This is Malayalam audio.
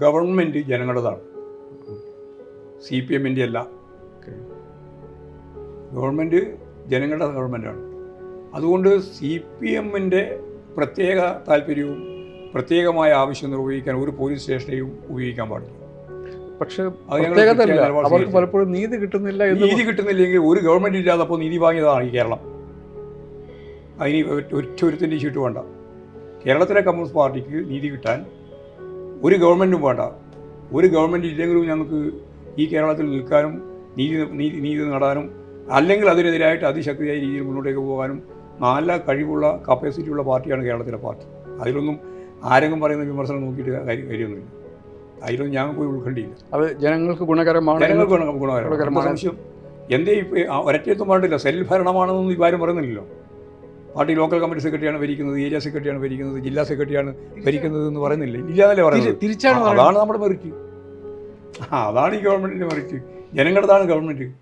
ഗവൺമെന്റ് ജനങ്ങളുടേതാണ്. സി പി എമ്മിന്റെ അല്ല. ഗവൺമെന്റ് ജനങ്ങളുടെ ഗവൺമെന്റാണ് അതുകൊണ്ട് സി പി എമ്മിന്റെ പ്രത്യേക താല്പര്യവും പ്രത്യേകമായ ആവശ്യം നിർവഹിക്കാൻ ഒരു പോലീസ് സ്റ്റേഷനെയും ഉപയോഗിക്കാൻ പാടില്ല. പക്ഷേ അവർക്ക് പലപ്പോഴും നീതി കിട്ടുന്നില്ല നീതി കിട്ടുന്നില്ലെങ്കിൽ ഒരു ഗവൺമെന്റ് ഇല്ലാതപ്പോൾ നീതി വാങ്ങിയതാണ് ഈ കേരളം. അതിന് ഒറ്റ ഒരുത്തിന്റെ ചീട്ട് വേണ്ട. കേരളത്തിലെ കമ്മ്യൂണിസ്റ്റ് പാർട്ടിക്ക് നീതി കിട്ടാൻ ഒരു ഗവൺമെന്റും വേണ്ട. ഒരു ഗവൺമെന്റ് ഇല്ലെങ്കിലും ഞങ്ങൾക്ക് ഈ കേരളത്തിൽ നിൽക്കാനും നീതി നീതി നീതി നേടാനും അല്ലെങ്കിൽ അതിനെതിരായിട്ട് അതിശക്തിയായ രീതിയിൽ മുന്നോട്ടേക്ക് പോകാനും നല്ല കഴിവുള്ള കപ്പാസിറ്റിയുള്ള പാർട്ടിയാണ് കേരളത്തിലെ പാർട്ടി. അതിലൊന്നും ആരെങ്കിലും പറയുന്ന വിമർശനം നോക്കിയിട്ട് കാര്യം കാര്യമൊന്നുമില്ല. അതിലൊന്നും ഞങ്ങൾക്ക് പോയി ഉൾക്കണ്ടിയില്ല അത് ജനങ്ങൾക്ക് ഗുണകരമാണ് ജനങ്ങൾക്ക് ഗുണകരമാണ്. സംശയം എന്തേ ഇപ്പോൾ ഒരറ്റത്തും പാടില്ല. സെൽഫ് ഭരണമാണെന്നൊന്നും ഇവാരും പറയുന്നില്ലല്ലോ. പാർട്ടി ലോക്കൽ കമ്മിറ്റി സെക്രട്ടറിയാണ് ഭരിക്കുന്നത് ഏരിയ സെക്രട്ടറിയാണ് ഭരിക്കുന്നത് ജില്ലാ സെക്രട്ടറിയാണ് ഭരിക്കുന്നത് എന്ന് പറയുന്നില്ല. ഇല്ലാതല്ലേ പറയുന്നത്? തിരിച്ചാണ്. അതാണ് നമ്മുടെ മെറിറ്റ്. ആ അതാണ് ഈ ഗവൺമെന്റിന്റെ മെറിറ്റ്. ജനങ്ങളുടെതാണ് ഗവൺമെന്റ്